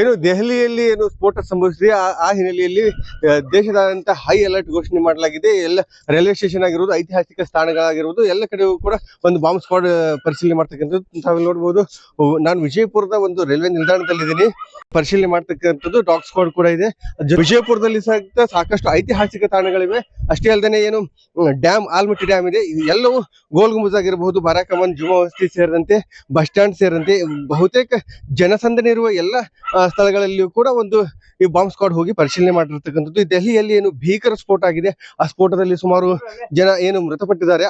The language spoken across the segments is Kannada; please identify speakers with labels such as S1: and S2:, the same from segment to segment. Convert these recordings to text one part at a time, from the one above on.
S1: ಏನು ದೆಹಲಿಯಲ್ಲಿ ಏನು ಸ್ಫೋಟ ಸಂಭವಿಸಿದೆ, ಆ- ಹಿನ್ನೆಲೆಯಲ್ಲಿ ದೇಶದಾದ್ಯಂತ ಹೈ ಅಲರ್ಟ್ ಘೋಷಣೆ ಮಾಡಲಾಗಿದೆ. ಎಲ್ಲ ರೈಲ್ವೆ ಸ್ಟೇಷನ್ ಆಗಿರುವುದು ಐತಿಹಾಸಿಕ ಸ್ಥಾನಗಳಾಗಿರುವುದು ಎಲ್ಲ ಕಡೆಗೂ ಕೂಡ ಒಂದು ಬಾಂಬ್ ಸ್ಕ್ವಾಡ್ ಪರಿಶೀಲನೆ ಮಾಡ್ತಕ್ಕಂಥದ್ದು ತಾವು ನೋಡ್ಬೋದು. ನಾನು ವಿಜಯಪುರದ ಒಂದು ರೈಲ್ವೆ ನಿಲ್ದಾಣದಲ್ಲಿದ್ದೀನಿ. ಪರಿಶೀಲನೆ ಮಾಡ್ತಕ್ಕಂಥದ್ದು ಡಾಗ್ ಸ್ಕ್ವಾಡ್ ಕೂಡ ಇದೆ. ವಿಜಯಪುರದಲ್ಲಿ ಸಹಿತ ಸಾಕಷ್ಟು ಐತಿಹಾಸಿಕ ತಾಣಗಳಿವೆ. ಅಷ್ಟೇ ಅಲ್ಲದೆ ಏನು ಡ್ಯಾಮ್ ಆಲ್ಮಟ್ಟಿ ಡ್ಯಾಮ್ ಇದೆ. ಎಲ್ಲವೂ ಗೋಲ್ ಗುಂಬಜ್ ಆಗಿರಬಹುದು ಬಾರಾಕಮನ್ ಜುಮಾವಸ್ತಿ ಸೇರಿದಂತೆ, ಬಸ್ ಸ್ಟ್ಯಾಂಡ್ ಸೇರಿದಂತೆ, ಬಹುತೇಕ ಜನಸಂದಣಿ ಇರುವ ಎಲ್ಲ ಸ್ಥಳಗಳಲ್ಲಿಯೂ ಕೂಡ ಒಂದು ಈ ಬಾಂಬ್ ಸ್ಕ್ವಾಡ್ ಹೋಗಿ ಪರಿಶೀಲನೆ ಮಾಡಿರ್ತಕ್ಕಂಥದ್ದು. ದೆಹಲಿಯಲ್ಲಿ ಏನು ಭೀಕರ ಸ್ಫೋಟ ಆಗಿದೆ. ಆ ಸ್ಫೋಟದಲ್ಲಿ ಸುಮಾರು ಜನ ಏನು ಮೃತಪಟ್ಟಿದ್ದಾರೆ.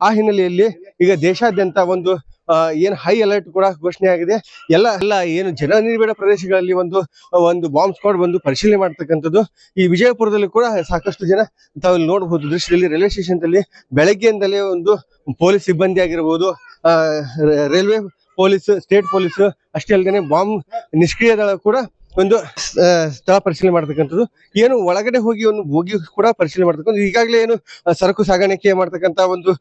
S1: ಆ- ಹಿನ್ನೆಲೆಯಲ್ಲಿ ಈಗ ದೇಶಾದ್ಯಂತ ಒಂದು ಏನು ಹೈ ಅಲರ್ಟ್ ಕೂಡ ಘೋಷಣೆ ಆಗಿದೆ. ಎಲ್ಲ ಎಲ್ಲ ಏನು ಜನ ನಿರ್ಬೇಡ ಪ್ರದೇಶಗಳಲ್ಲಿ ಒಂದು ಒಂದು ಬಾಂಬ್ ಸ್ಕ್ವಾಡ್ ಬಂದು ಪರಿಶೀಲನೆ ಮಾಡ್ತಕ್ಕಂಥದ್ದು. ಈ ವಿಜಯಪುರದಲ್ಲಿ ಕೂಡ ಸಾಕಷ್ಟು ಜನ ತಾವು ನೋಡಬಹುದು ದೃಶ್ಯದಲ್ಲಿ ರೈಲ್ವೆ ಸ್ಟೇಷನ್ ಬೆಳಗ್ಗೆಯಿಂದಲೇ ಒಂದು ಪೊಲೀಸ್ ಸಿಬ್ಬಂದಿ ಆಗಿರ್ಬೋದು ರೈಲ್ವೆ ಪೊಲೀಸ್, ಸ್ಟೇಟ್ ಪೊಲೀಸ್ ಅಷ್ಟೇ ಅಲ್ಲದೆ ಬಾಂಬ್ ನಿಷ್ಕ್ರಿಯ ದಳ ಕೂಡ ಒಂದು ಸ್ಥಳ ಪರಿಶೀಲನೆ ಮಾಡ್ತಕ್ಕಂಥದ್ದು. ಏನು ಒಳಗಡೆ ಹೋಗಿ ಒಂದು ಹೋಗಿ ಕೂಡ ಪರಿಶೀಲನೆ ಮಾಡ್ತಕ್ಕಂಥ ಈಗಾಗಲೇ ಏನು ಸರಕು ಸಾಗಾಣಿಕೆ ಮಾಡ್ತಕ್ಕಂಥ ಒಂದು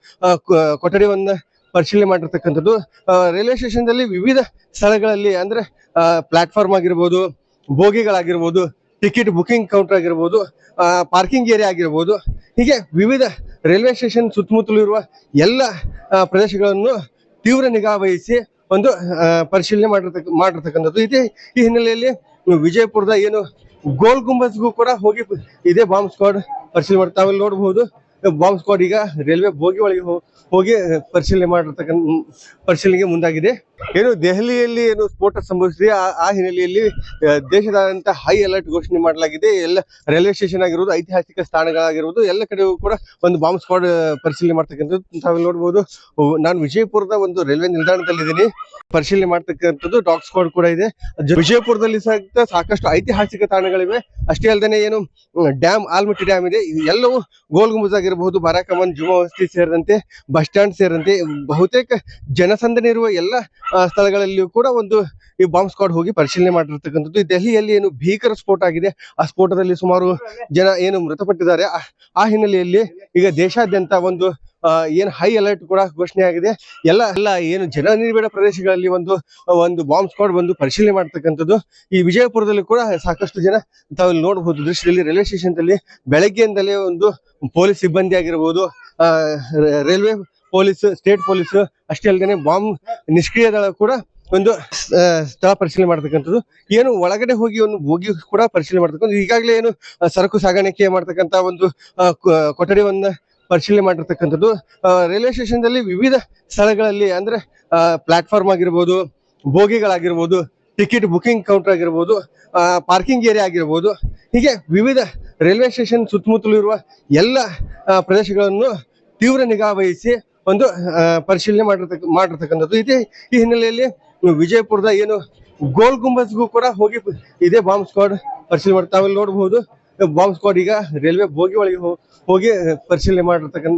S1: ಕೊಠಡಿಯನ್ನ ಪರಿಶೀಲನೆ ಮಾಡಿರ್ತಕ್ಕಂಥದ್ದು. ರೈಲ್ವೆ ಸ್ಟೇಷನ್ ದಲ್ಲಿ ವಿವಿಧ ಸ್ಥಳಗಳಲ್ಲಿ ಅಂದ್ರೆ ಪ್ಲಾಟ್ಫಾರ್ಮ್ ಆಗಿರ್ಬೋದು, ಬೋಗಿಗಳಾಗಿರ್ಬೋದು, ಟಿಕೆಟ್ ಬುಕಿಂಗ್ ಕೌಂಟರ್ ಆಗಿರ್ಬೋದು ಪಾರ್ಕಿಂಗ್ ಏರಿಯಾ ಆಗಿರ್ಬೋದು, ಹೀಗೆ ವಿವಿಧ ರೈಲ್ವೆ ಸ್ಟೇಷನ್ ಸುತ್ತಮುತ್ತಲು ಇರುವ ಎಲ್ಲ ಪ್ರದೇಶಗಳನ್ನು ತೀವ್ರ ನಿಗಾ ವಹಿಸಿ ಒಂದು ಪರಿಶೀಲನೆ ಮಾಡಿರ್ತಕ್ಕ, ಮಾಡಿರ್ತಕ್ಕಂಥದ್ದು. ಇದೇ ಈ ಹಿನ್ನೆಲೆಯಲ್ಲಿ ವಿಜಯಪುರದ ಏನು ಗೋಲ್ ಗುಂಬಜ್ಗೂ ಕೂಡ ಹೋಗಿ ಇದೇ ಬಾಂಬ್ ಸ್ಕ್ವಾಡ್ ಪರಿಶೀಲನೆ ಮಾಡಿ ನೋಡಬಹುದು. ಬಾಂಬ್ ಸ್ಕ್ವಾಡ್ ಈಗ ರೈಲ್ವೆ ಬೋಗಿ ಒಳಗೆ ಹೋಗಿ ಪರಿಶೀಲನೆ ಮಾಡಿರ್ತಕ್ಕಂಥ ಪರಿಶೀಲನೆಗೆ ಮುಂದಾಗಿದೆ. ಏನು ದೆಹಲಿಯಲ್ಲಿ ಏನು ಸ್ಫೋಟ ಸಂಭವಿಸಿದೆ, ಆ- ಹಿನ್ನೆಲೆಯಲ್ಲಿ ದೇಶದಾದ್ಯಂತ ಹೈ ಅಲರ್ಟ್ ಘೋಷಣೆ ಮಾಡಲಾಗಿದೆ. ಎಲ್ಲ ರೈಲ್ವೆ ಸ್ಟೇಷನ್ ಆಗಿರುವುದು ಐತಿಹಾಸಿಕ ಸ್ಥಾನಗಳಾಗಿರ್ಬೋದು, ಎಲ್ಲ ಕಡೆಗೂ ಕೂಡ ಒಂದು ಬಾಂಬ್ ಸ್ಕ್ವಾಡ್ ಪರಿಶೀಲನೆ ಮಾಡ್ತಕ್ಕಂಥದ್ದು ತಾವೆಲ್ಲ ನೋಡಬಹುದು ನಾನು ವಿಜಯಪುರದ ಒಂದು ರೈಲ್ವೆ ನಿಲ್ದಾಣದಲ್ಲಿದ್ದೀನಿ. ಪರಿಶೀಲನೆ ಮಾಡ್ತಕ್ಕಂಥದ್ದು ಡಾಗ್ ಸ್ಕ್ವಾಡ್ ಕೂಡ ಇದೆ. ವಿಜಯಪುರದಲ್ಲಿ ಸಹಿತ ಸಾಕಷ್ಟು ಐತಿಹಾಸಿಕ ತಾಣಗಳಿವೆ. ಅಷ್ಟೇ ಅಲ್ಲದೆ ಏನು ಡ್ಯಾಮ್, ಆಲ್ಮಟ್ಟಿ ಡ್ಯಾಮ್ ಇದೆ. ಎಲ್ಲವೂ ಗೋಲ್ ಗುಂಬಜ್ ಆಗಿರಬಹುದು ಬಾರಾಕಮನ್ ಜುಮಾ ವಸ್ತಿ ಸೇರಿದಂತೆ, ಬಸ್ ಸ್ಟ್ಯಾಂಡ್ ಸೇರಿದಂತೆ ಬಹುತೇಕ ಜನಸಂದಣಿ ಇರುವ ಎಲ್ಲ ಸ್ಥಳಗಳಲ್ಲಿಯೂ ಕೂಡ ಒಂದು ಈ ಬಾಂಬ್ ಸ್ಕ್ವಾಡ್ ಹೋಗಿ ಪರಿಶೀಲನೆ ಮಾಡಿರ್ತಕ್ಕಂಥದ್ದು. ದೆಹಲಿಯಲ್ಲಿ ಏನು ಭೀಕರ ಸ್ಫೋಟ ಆಗಿದೆ. ಆ ಸ್ಫೋಟದಲ್ಲಿ ಸುಮಾರು ಜನ ಏನು ಮೃತಪಟ್ಟಿದ್ದಾರೆ. ಆ- ಹಿನ್ನೆಲೆಯಲ್ಲಿ ಈಗ ದೇಶಾದ್ಯಂತ ಒಂದು ಏನ್ ಹೈ ಅಲರ್ಟ್ ಕೂಡ ಘೋಷಣೆ ಆಗಿದೆ. ಎಲ್ಲ ಎಲ್ಲ ಏನು ಜನ ನಿರ್ಬೇಡ ಪ್ರದೇಶಗಳಲ್ಲಿ ಒಂದು ಒಂದು ಬಾಂಬ್ ಸ್ಕ್ವಾಡ್ ಬಂದು ಪರಿಶೀಲನೆ ಮಾಡ್ತಕ್ಕಂಥದ್ದು. ಈ ವಿಜಯಪುರದಲ್ಲಿ ಕೂಡ ಸಾಕಷ್ಟು ಜನ ತಾವು ನೋಡಬಹುದು ದೃಶ್ಯದಲ್ಲಿ ರೈಲ್ವೆ ಸ್ಟೇಷನ್ ದಲ್ಲಿ ಬೆಳಗ್ಗೆಯಿಂದಲೇ ಒಂದು ಪೊಲೀಸ್ ಸಿಬ್ಬಂದಿ ಆಗಿರಬಹುದು ರೈಲ್ವೆ ಪೊಲೀಸ್ ಸ್ಟೇಟ್ ಪೊಲೀಸ್ ಅಷ್ಟೇ ಅಲ್ಲದೆ ಬಾಂಬ್ ನಿಷ್ಕ್ರಿಯ ದಳ ಕೂಡ ಒಂದು ಸ್ಥಳ ಪರಿಶೀಲನೆ ಮಾಡ್ತಕ್ಕಂಥದ್ದು. ಏನು ಒಳಗಡೆ ಹೋಗಿ ಒಂದು ಹೋಗಿ ಕೂಡ ಪರಿಶೀಲನೆ ಮಾಡ್ತಕ್ಕಂಥ ಈಗಾಗಲೇ ಏನು ಸರಕು ಸಾಗಾಣಿಕೆ ಮಾಡ್ತಕ್ಕಂಥ ಒಂದು ಆ, ಕ- ಕೊಠಡಿಯನ್ನ ಪರಿಶೀಲನೆ ಮಾಡಿರ್ತಕ್ಕಂಥದ್ದು. ರೈಲ್ವೆ ಸ್ಟೇಷನ್ ದಲ್ಲಿ ವಿವಿಧ ಸ್ಥಳಗಳಲ್ಲಿ ಅಂದ್ರೆ ಪ್ಲಾಟ್ಫಾರ್ಮ್ ಆಗಿರ್ಬೋದು, ಬೋಗಿಗಳಾಗಿರ್ಬೋದು, ಟಿಕೆಟ್ ಬುಕಿಂಗ್ ಕೌಂಟರ್ ಆಗಿರ್ಬೋದು ಪಾರ್ಕಿಂಗ್ ಏರಿಯಾ ಆಗಿರ್ಬೋದು, ಹೀಗೆ ವಿವಿಧ ರೈಲ್ವೆ ಸ್ಟೇಷನ್ ಸುತ್ತಮುತ್ತಲು ಇರುವ ಎಲ್ಲ ಪ್ರದೇಶಗಳನ್ನು ತೀವ್ರ ನಿಗಾ ವಹಿಸಿ ಒಂದು ಪರಿಶೀಲನೆ ಮಾಡಿರ್ತಕ್ಕ, ಮಾಡಿರ್ತಕ್ಕಂಥದ್ದು. ಇದೇ ಈ ಹಿನ್ನೆಲೆಯಲ್ಲಿ ವಿಜಯಪುರದ ಏನು ಗೋಲ್ ಗುಂಬಸ್ಗೂ ಕೂಡ ಹೋಗಿ ಇದೇ ಬಾಂಬ್ ಸ್ಕ್ವಾಡ್ ಪರಿಶೀಲನೆ ಮಾಡಿ ತಾವೆಲ್ಲ ನೋಡಬಹುದು ಬಾಂಬ್ ಸ್ಕ್ವಾಡ್ ಈಗ ರೈಲ್ವೆ ಬೋಗಿ ಒಳಗೆ ಹೋಗಿ ಪರಿಶೀಲನೆ ಮಾಡಿರ್ತಕ್ಕಂಥ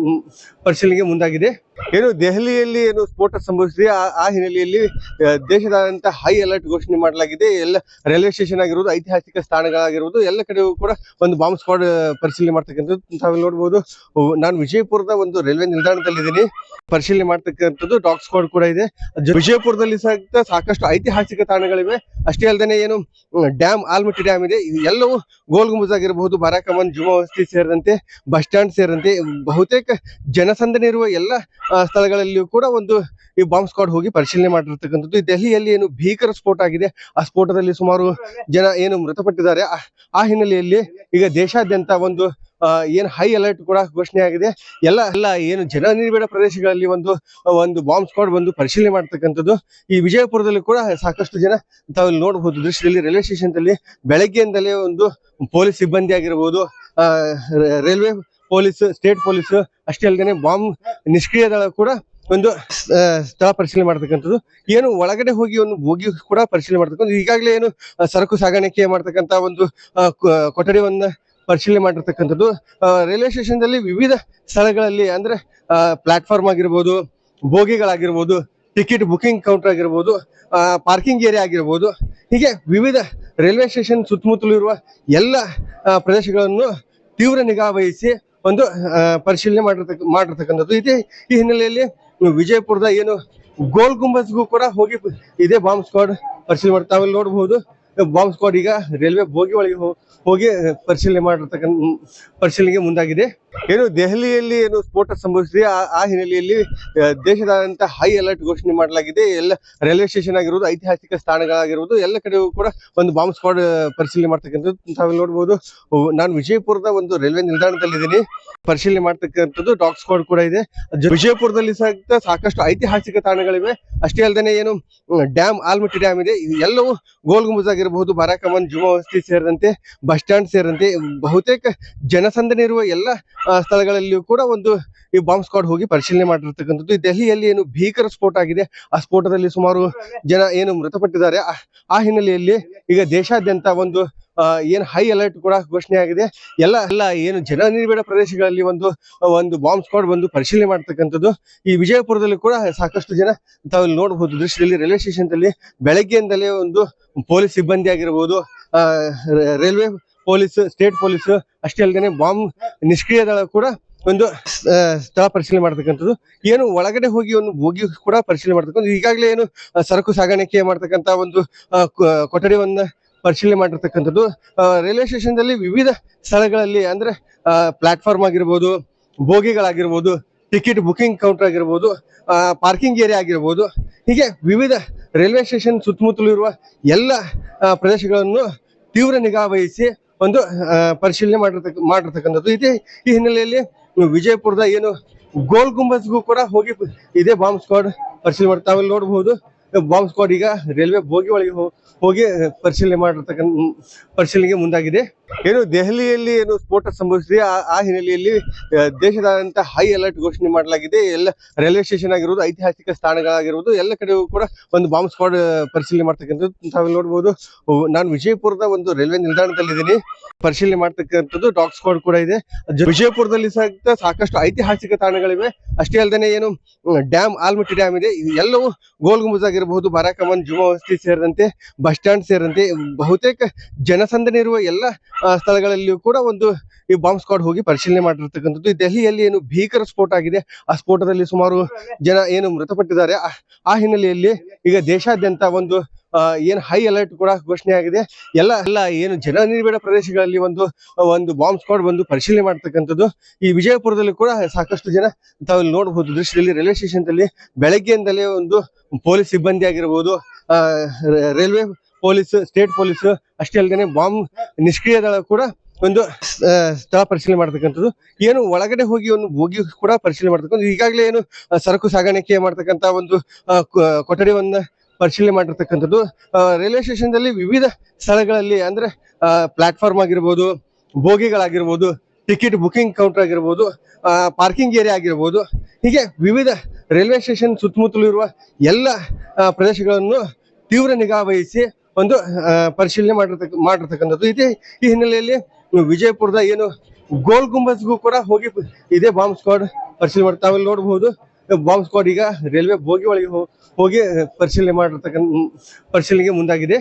S1: ಪರಿಶೀಲನೆಗೆ ಮುಂದಾಗಿದೆ. ಏನು ದೆಹಲಿಯಲ್ಲಿ ಏನು ಸ್ಫೋಟ ಸಂಭವಿಸಿದೆ, ಆ- ಹಿನ್ನೆಲೆಯಲ್ಲಿ ದೇಶದಾದ್ಯಂತ ಹೈ ಅಲರ್ಟ್ ಘೋಷಣೆ ಮಾಡಲಾಗಿದೆ. ಎಲ್ಲ ರೈಲ್ವೆ ಸ್ಟೇಷನ್ ಆಗಿರುವುದು ಐತಿಹಾಸಿಕ ಸ್ಥಾನಗಳಾಗಿರುವುದು ಎಲ್ಲ ಕಡೆಯೂ ಕೂಡ ಒಂದು ಬಾಂಬ್ ಸ್ಕ್ವಾಡ್ ಪರಿಶೀಲನೆ ಮಾಡ್ತಕ್ಕಂಥದ್ದು ನಾವು ನೋಡಬಹುದು ನಾನು ವಿಜಯಪುರದ ಒಂದು ರೈಲ್ವೆ ನಿಲ್ದಾಣದಲ್ಲಿದ್ದೀನಿ. ಪರಿಶೀಲನೆ ಮಾಡ್ತಕ್ಕಂಥದ್ದು ಡಾಗ್ ಸ್ಕ್ವಾಡ್ ಕೂಡ ಇದೆ. ವಿಜಯಪುರದಲ್ಲಿ ಸಹಿತ ಸಾಕಷ್ಟು ಐತಿಹಾಸಿಕ ತಾಣಗಳಿವೆ. ಅಷ್ಟೇ ಅಲ್ಲದೆ ಏನು ಡ್ಯಾಮ್ ಆಲ್ಮಟ್ಟಿ ಡ್ಯಾಮ್ ಇದೆ. ಎಲ್ಲವೂ ಗೋಲ್ ಗುಂಬಜ್ ಆಗಿರಬಹುದು ಬಾರಾಕಮನ್ ಜುಮಾ ವಸ್ತಿ ಸೇರಿದಂತೆ, ಬಸ್ ಸ್ಟ್ಯಾಂಡ್ ಸೇರಿದಂತೆ, ಬಹುತೇಕ ಜನಸಂದಣಿ ಇರುವ ಎಲ್ಲ ಸ್ಥಳಗಳಲ್ಲಿಯೂ ಕೂಡ ಒಂದು ಈ ಬಾಂಬ್ ಸ್ಕ್ವಾಡ್ ಹೋಗಿ ಪರಿಶೀಲನೆ ಮಾಡಿರ್ತಕ್ಕಂಥದ್ದು. ದೆಹಲಿಯಲ್ಲಿ ಏನು ಭೀಕರ ಸ್ಫೋಟ ಆಗಿದೆ. ಆ ಸ್ಫೋಟದಲ್ಲಿ ಸುಮಾರು ಜನ ಏನು ಮೃತಪಟ್ಟಿದ್ದಾರೆ. ಆ- ಹಿನ್ನೆಲೆಯಲ್ಲಿ ಈಗ ದೇಶಾದ್ಯಂತ ಒಂದು ಏನು ಹೈ ಅಲರ್ಟ್ ಕೂಡ ಘೋಷಣೆ ಆಗಿದೆ. ಎಲ್ಲ ಎಲ್ಲ ಏನು ಜನ ನಿರ್ಬೇಡ ಪ್ರದೇಶಗಳಲ್ಲಿ ಒಂದು ಒಂದು ಬಾಂಬ್ ಸ್ಕ್ವಾಡ್ ಬಂದು ಪರಿಶೀಲನೆ ಮಾಡ್ತಕ್ಕಂಥದ್ದು. ಈ ವಿಜಯಪುರದಲ್ಲಿ ಕೂಡ ಸಾಕಷ್ಟು ಜನ ತಾವು ನೋಡಬಹುದು. ದೃಶ್ಯದಲ್ಲಿ ರೈಲ್ವೆ ಸ್ಟೇಷನ್ ಬೆಳಗ್ಗೆಯಿಂದಲೇ ಒಂದು ಪೊಲೀಸ್ ಸಿಬ್ಬಂದಿ ಆಗಿರಬಹುದು ರೈಲ್ವೆ ಪೊಲೀಸ್, ಸ್ಟೇಟ್ ಪೊಲೀಸ್ ಅಷ್ಟೇ ಅಲ್ಲದೆ ಬಾಂಬ್ ನಿಷ್ಕ್ರಿಯ ದಳ ಕೂಡ ಒಂದು ಸ್ಥಳ ಪರಿಶೀಲನೆ ಮಾಡ್ತಕ್ಕಂಥದ್ದು. ಏನು ಒಳಗಡೆ ಹೋಗಿ ಒಂದು, ಹೋಗಿ ಕೂಡ ಪರಿಶೀಲನೆ ಮಾಡ್ತಕ್ಕಂಥ ಈಗಾಗಲೇ ಏನು ಸರಕು ಸಾಗಾಣಿಕೆ ಮಾಡ್ತಕ್ಕಂಥ ಒಂದು ಕೊಠಡಿಯನ್ನ ಪರಿಶೀಲನೆ ಮಾಡಿರ್ತಕ್ಕಂಥದ್ದು. ರೈಲ್ವೆ ಸ್ಟೇಷನ್ ದಲ್ಲಿ ವಿವಿಧ ಸ್ಥಳಗಳಲ್ಲಿ ಅಂದ್ರೆ ಪ್ಲಾಟ್ಫಾರ್ಮ್ ಆಗಿರ್ಬೋದು, ಬೋಗಿಗಳಾಗಿರ್ಬೋದು, ಟಿಕೆಟ್ ಬುಕಿಂಗ್ ಕೌಂಟರ್ ಆಗಿರ್ಬೋದು ಪಾರ್ಕಿಂಗ್ ಏರಿಯಾ ಆಗಿರ್ಬೋದು, ಹೀಗೆ ವಿವಿಧ ರೈಲ್ವೆ ಸ್ಟೇಷನ್ ಸುತ್ತಮುತ್ತಲು ಇರುವ ಎಲ್ಲ ಪ್ರದೇಶಗಳನ್ನು ತೀವ್ರ ನಿಗಾ ವಹಿಸಿ ಒಂದು ಪರಿಶೀಲನೆ ಮಾಡಿರ್ತಕ್ಕ, ಮಾಡಿರ್ತಕ್ಕಂಥದ್ದು ಇದೇ. ಈ ಹಿನ್ನೆಲೆಯಲ್ಲಿ ವಿಜಯಪುರದ ಏನು ಗೋಲ್ ಗುಂಬಜ್ಗೂ ಕೂಡ ಹೋಗಿ ಇದೇ ಬಾಂಬ್ ಸ್ಕ್ವಾಡ್ ಪರಿಶೀಲನೆ ಮಾಡಿ ತಾವೆಲ್ಲ ನೋಡಬಹುದು. ಬಾಂಬ್ ಸ್ಕ್ವಾಡ್ ಈಗ ರೈಲ್ವೆ ಬೋಗಿ ಒಳಗೆ ಹೋಗಿ ಪರಿಶೀಲನೆ ಮಾಡಿರ್ತಕ್ಕ ಪರಿಶೀಲನೆಗೆ ಮುಂದಾಗಿದೆ. ಏನು ದೆಹಲಿಯಲ್ಲಿ ಏನು ಸ್ಫೋಟ ಸಂಭವಿಸಿದೆ, ಆ- ಹಿನ್ನೆಲೆಯಲ್ಲಿ ದೇಶದಾದ್ಯಂತ ಹೈ ಅಲರ್ಟ್ ಘೋಷಣೆ ಮಾಡಲಾಗಿದೆ. ಎಲ್ಲ ರೈಲ್ವೆ ಸ್ಟೇಷನ್ ಆಗಿರ್ಬೋದು, ಐತಿಹಾಸಿಕ ಸ್ಥಾನಗಳಾಗಿರ್ಬೋದು, ಎಲ್ಲ ಕಡೆಗೂ ಕೂಡ ಒಂದು ಬಾಂಬ್ ಸ್ಕ್ವಾಡ್ ಪರಿಶೀಲನೆ ಮಾಡ್ತಕ್ಕಂಥದ್ದು ತಾವೆಲ್ಲ ನೋಡ್ಬೋದು. ನಾನು ವಿಜಯಪುರದ ಒಂದು ರೈಲ್ವೆ ನಿಲ್ದಾಣದಲ್ಲಿದ್ದೀನಿ. ಪರಿಶೀಲನೆ ಮಾಡ್ತಕ್ಕಂಥದ್ದು ಡಾಗ್ ಸ್ಕ್ವಾಡ್ ಕೂಡ ಇದೆ. ವಿಜಯಪುರದಲ್ಲಿ ಸಹಿತ ಸಾಕಷ್ಟು ಐತಿಹಾಸಿಕ ತಾಣಗಳಿವೆ. ಅಷ್ಟೇ ಅಲ್ಲದೆ ಏನು ಡ್ಯಾಮ್, ಆಲ್ಮಟ್ಟಿ ಡ್ಯಾಮ್ ಇದೆ. ಎಲ್ಲವೂ ಗೋಲ್ ಗುಂಬಜ್ ಆಗಿರಬಹುದು ಬಾರಾಕಮನ್ ಜುಮಾವಸ್ತಿ ಸೇರಿದಂತೆ, ಬಸ್ ಸ್ಟ್ಯಾಂಡ್ ಸೇರಿದಂತೆ ಬಹುತೇಕ ಜನಸಂದಣಿ ಇರುವ ಎಲ್ಲ ಸ್ಥಳಗಳಲ್ಲಿಯೂ ಕೂಡ ಒಂದು ಈ ಬಾಂಬ್ ಸ್ಕ್ವಾಡ್ ಹೋಗಿ ಪರಿಶೀಲನೆ ಮಾಡಿರ್ತಕ್ಕಂಥದ್ದು. ದೆಹಲಿಯಲ್ಲಿ ಏನು ಭೀಕರ ಸ್ಫೋಟ ಆಗಿದೆ. ಆ ಸ್ಫೋಟದಲ್ಲಿ ಸುಮಾರು ಜನ ಏನು ಮೃತಪಟ್ಟಿದ್ದಾರೆ. ಆ- ಹಿನ್ನೆಲೆಯಲ್ಲಿ ಈಗ ದೇಶಾದ್ಯಂತ ಒಂದು ಏನು ಹೈ ಅಲರ್ಟ್ ಕೂಡ ಘೋಷಣೆ ಆಗಿದೆ. ಎಲ್ಲ ಎಲ್ಲ ಏನು ಜನ ನಿರ್ಬೇಡ ಪ್ರದೇಶಗಳಲ್ಲಿ ಒಂದು ಒಂದು ಬಾಂಬ್ ಸ್ಕ್ವಾಡ್ ಬಂದು ಪರಿಶೀಲನೆ ಮಾಡ್ತಕ್ಕಂಥದ್ದು. ಈ ವಿಜಯಪುರದಲ್ಲಿ ಕೂಡ ಸಾಕಷ್ಟು ಜನ ತಾವು ಇಲ್ಲಿ ನೋಡಬಹುದು ದೃಶ್ಯದಲ್ಲಿ ರೈಲ್ವೆ ಸ್ಟೇಷನ್ ಅಲ್ಲಿ ಬೆಳಗ್ಗೆಯಿಂದಲೇ ಒಂದು ಪೊಲೀಸ್ ಸಿಬ್ಬಂದಿ ಆಗಿರ್ಬೋದು ರೈಲ್ವೆ ಪೊಲೀಸ್ ಸ್ಟೇಟ್ ಪೊಲೀಸ್ ಅಷ್ಟೇ ಅಲ್ಲದೆ ಬಾಂಬ್ ನಿಷ್ಕ್ರಿಯ ದಳ ಕೂಡ ಒಂದು ಸ್ಥಳ ಪರಿಶೀಲನೆ ಮಾಡ್ತಕ್ಕಂಥದ್ದು. ಏನು ಒಳಗಡೆ ಹೋಗಿ ಒಂದು ಹೋಗಿ ಕೂಡ ಪರಿಶೀಲನೆ ಮಾಡ್ತಕ್ಕಂಥ ಈಗಾಗಲೇ ಏನು ಸರಕು ಸಾಗಾಣಿಕೆ ಮಾಡ್ತಕ್ಕಂಥ ಒಂದು ಕೊಠಡಿಯನ್ನ ಪರಿಶೀಲನೆ ಮಾಡಿರ್ತಕ್ಕಂಥದ್ದು. ರೈಲ್ವೆ ಸ್ಟೇಷನ್ದಲ್ಲಿ ವಿವಿಧ ಸ್ಥಳಗಳಲ್ಲಿ ಅಂದ್ರೆ ಪ್ಲಾಟ್ಫಾರ್ಮ್ ಆಗಿರ್ಬೋದು, ಬೋಗಿಗಳಾಗಿರ್ಬೋದು, ಟಿಕೆಟ್ ಬುಕಿಂಗ್ ಕೌಂಟರ್ ಆಗಿರ್ಬೋದು ಪಾರ್ಕಿಂಗ್ ಏರಿಯಾ ಆಗಿರ್ಬೋದು, ಹೀಗೆ ವಿವಿಧ ರೈಲ್ವೆ ಸ್ಟೇಷನ್ ಸುತ್ತಮುತ್ತಲು ಇರುವ ಎಲ್ಲ ಪ್ರದೇಶಗಳನ್ನು ತೀವ್ರ ನಿಗಾ ವಹಿಸಿ ಒಂದು ಪರಿಶೀಲನೆ ಮಾಡಿರ್ತಕ್ಕ, ಮಾಡಿರ್ತಕ್ಕಂಥದ್ದು. ಇದೆ ಈ ಹಿನ್ನೆಲೆಯಲ್ಲಿ ವಿಜಯಪುರದ ಏನು ಗೋಲ್ ಗುಂಬಜ್ಗೂ ಕೂಡ ಹೋಗಿ ಇದೇ ಬಾಂಬ್ ಸ್ಕ್ವಾಡ್ ಪರಿಶೀಲನೆ ಮಾಡ್ತಾವೆ ನೋಡಬಹುದು. ಬಾಂಬ್ ಸ್ಕ್ವಾಡ್ ಈಗ ರೈಲ್ವೆ ಬೋಗಿ ಒಳಗೆ ಹೋಗಿ ಪರಿಶೀಲನೆ ಮಾಡಿರ್ತಕ್ಕಂಥ ಪರಿಶೀಲನೆಗೆ ಮುಂದಾಗಿದೆ. ಏನು ದೆಹಲಿಯಲ್ಲಿ ಏನು ಸ್ಫೋಟ ಸಂಭವಿಸಿದೆ, ಆ- ಹಿನ್ನೆಲೆಯಲ್ಲಿ ದೇಶದಾದ್ಯಂತ ಹೈ ಅಲರ್ಟ್ ಘೋಷಣೆ ಮಾಡಲಾಗಿದೆ. ಎಲ್ಲ ರೈಲ್ವೆ ಸ್ಟೇಷನ್ ಆಗಿರುವುದು ಐತಿಹಾಸಿಕ ಸ್ಥಾನಗಳಾಗಿರುವುದು ಎಲ್ಲ ಕಡೆಯೂ ಕೂಡ ಒಂದು ಬಾಂಬ್ ಸ್ಕ್ವಾಡ್ ಪರಿಶೀಲನೆ ಮಾಡ್ತಕ್ಕಂಥದ್ದು ತಾವು ನೋಡಬಹುದು ನಾನು ವಿಜಯಪುರದ ಒಂದು ರೈಲ್ವೆ ನಿಲ್ದಾಣದಲ್ಲಿದ್ದೀನಿ. ಪರಿಶೀಲನೆ ಮಾಡ್ತಕ್ಕಂಥದ್ದು ಡಾಗ್ ಸ್ಕ್ವಾಡ್ ಕೂಡ ಇದೆ. ವಿಜಯಪುರದಲ್ಲಿ ಸಹಿತ ಸಾಕಷ್ಟು ಐತಿಹಾಸಿಕ ತಾಣಗಳಿವೆ. ಅಷ್ಟೇ ಅಲ್ಲದೆ ಏನು ಡ್ಯಾಮ್, ಆಲ್ಮಟ್ಟಿ ಡ್ಯಾಮ್ ಇದೆ. ಎಲ್ಲವೂ ಗೋಲ್ ಗುಂಬಜ್ ಆಗಿರಬಹುದು ಬಾರಾಕಮನ್ ಜುಮಾ ವಸತಿ ಸೇರಿದಂತೆ, ಬಸ್ ಸ್ಟ್ಯಾಂಡ್ ಸೇರಿದಂತೆ, ಬಹುತೇಕ ಜನಸಂದಣಿ ಇರುವ ಎಲ್ಲ ಸ್ಥಳಗಳಲ್ಲಿಯೂ ಕೂಡ ಒಂದು ಈ ಬಾಂಬ್ ಸ್ಕ್ವಾಡ್ ಹೋಗಿ ಪರಿಶೀಲನೆ ಮಾಡಿರ್ತಕ್ಕಂಥದ್ದು. ದೆಹಲಿಯಲ್ಲಿ ಏನು ಭೀಕರ ಸ್ಫೋಟ ಆಗಿದೆ. ಆ ಸ್ಫೋಟದಲ್ಲಿ ಸುಮಾರು ಜನ ಏನು ಮೃತಪಟ್ಟಿದ್ದಾರೆ. ಆ- ಹಿನ್ನೆಲೆಯಲ್ಲಿ ಈಗ ದೇಶಾದ್ಯಂತ ಒಂದು ಏನು ಹೈ ಅಲರ್ಟ್ ಕೂಡ ಘೋಷಣೆ ಆಗಿದೆ. ಎಲ್ಲ ಎಲ್ಲ ಏನು ಜನ ನಿರ್ಬೇಡ ಪ್ರದೇಶಗಳಲ್ಲಿ ಒಂದು ಒಂದು ಬಾಂಬ್ ಸ್ಕ್ವಾಡ್ ಬಂದು ಪರಿಶೀಲನೆ ಮಾಡ್ತಕ್ಕಂಥದ್ದು. ಈ ವಿಜಯಪುರದಲ್ಲಿ ಕೂಡ ಸಾಕಷ್ಟು ಜನ ತಾವು ನೋಡಬಹುದು. ದೃಶ್ಯದಲ್ಲಿ ರೈಲ್ವೆ ಸ್ಟೇಷನ್ ಸ್ಟೇಷನ್ದಲ್ಲಿ ಬೆಳಗ್ಗೆಯಿಂದಲೇ ಒಂದು ಪೊಲೀಸ್ ಸಿಬ್ಬಂದಿ ಆಗಿರ್ಬೋದು ಆ, ರೈಲ್ವೆ ಪೊಲೀಸ್ ಸ್ಟೇಟ್ ಪೊಲೀಸ್ ಅಷ್ಟೇ ಅಲ್ಲದೆ ಬಾಂಬ್ ನಿಷ್ಕ್ರಿಯ ದಳ ಕೂಡ ಒಂದು ಸ್ಥಳ ಪರಿಶೀಲನೆ ಮಾಡ್ತಕ್ಕಂಥದ್ದು. ಏನು ಒಳಗಡೆ ಹೋಗಿ ಒಂದು, ಹೋಗಿ ಕೂಡ ಪರಿಶೀಲನೆ ಮಾಡ್ತಕ್ಕಂಥ ಈಗಾಗಲೇ ಏನು ಸರಕು ಸಾಗಾಣಿಕೆ ಮಾಡ್ತಕ್ಕಂಥ ಒಂದು ಕೊಠಡಿಯನ್ನ ಪರಿಶೀಲನೆ ಮಾಡಿರ್ತಕ್ಕಂಥದ್ದು. ರೈಲ್ವೆ ಸ್ಟೇಷನ್ದಲ್ಲಿ ವಿವಿಧ ಸ್ಥಳಗಳಲ್ಲಿ ಅಂದ್ರೆ ಪ್ಲಾಟ್ಫಾರ್ಮ್ ಆಗಿರ್ಬೋದು, ಬೋಗಿಗಳಾಗಿರ್ಬೋದು, ಟಿಕೆಟ್ ಬುಕಿಂಗ್ ಕೌಂಟರ್ ಆಗಿರ್ಬೋದು ಪಾರ್ಕಿಂಗ್ ಏರಿಯಾ ಆಗಿರ್ಬೋದು, ಹೀಗೆ ವಿವಿಧ ರೈಲ್ವೆ ಸ್ಟೇಷನ್ ಸುತ್ತಮುತ್ತಲು ಇರುವ ಎಲ್ಲ ಪ್ರದೇಶಗಳನ್ನು ತೀವ್ರ ನಿಗಾ ವಹಿಸಿ ಒಂದು ಪರಿಶೀಲನೆ ಮಾಡಿರ್ತಕ್ಕ, ಮಾಡಿರ್ತಕ್ಕಂಥದ್ದು. ಇದೆ ಈ ಹಿನ್ನೆಲೆಯಲ್ಲಿ ವಿಜಯಪುರದ ಏನು ಗೋಲ್ ಗುಂಬಸ್ಗೂ ಕೂಡ ಹೋಗಿ ಇದೆ ಬಾಂಬ್ ಸ್ಕ್ವಾಡ್ ಪರಿಶೀಲನೆ ಮಾಡಿ ತಾವೆಲ್ಲ ನೋಡಬಹುದು ಬಾಂಬ್ ಸ್ಕ್ವಾಡ್ ಈಗ ರೈಲ್ವೆ ಬೋಗಿ ಒಳಗೆ ಹೋಗಿ ಪರಿಶೀಲನೆ ಮಾಡಿರ್ತಕ್ಕಂಥ ಪರಿಶೀಲನೆಗೆ ಮುಂದಾಗಿದೆ.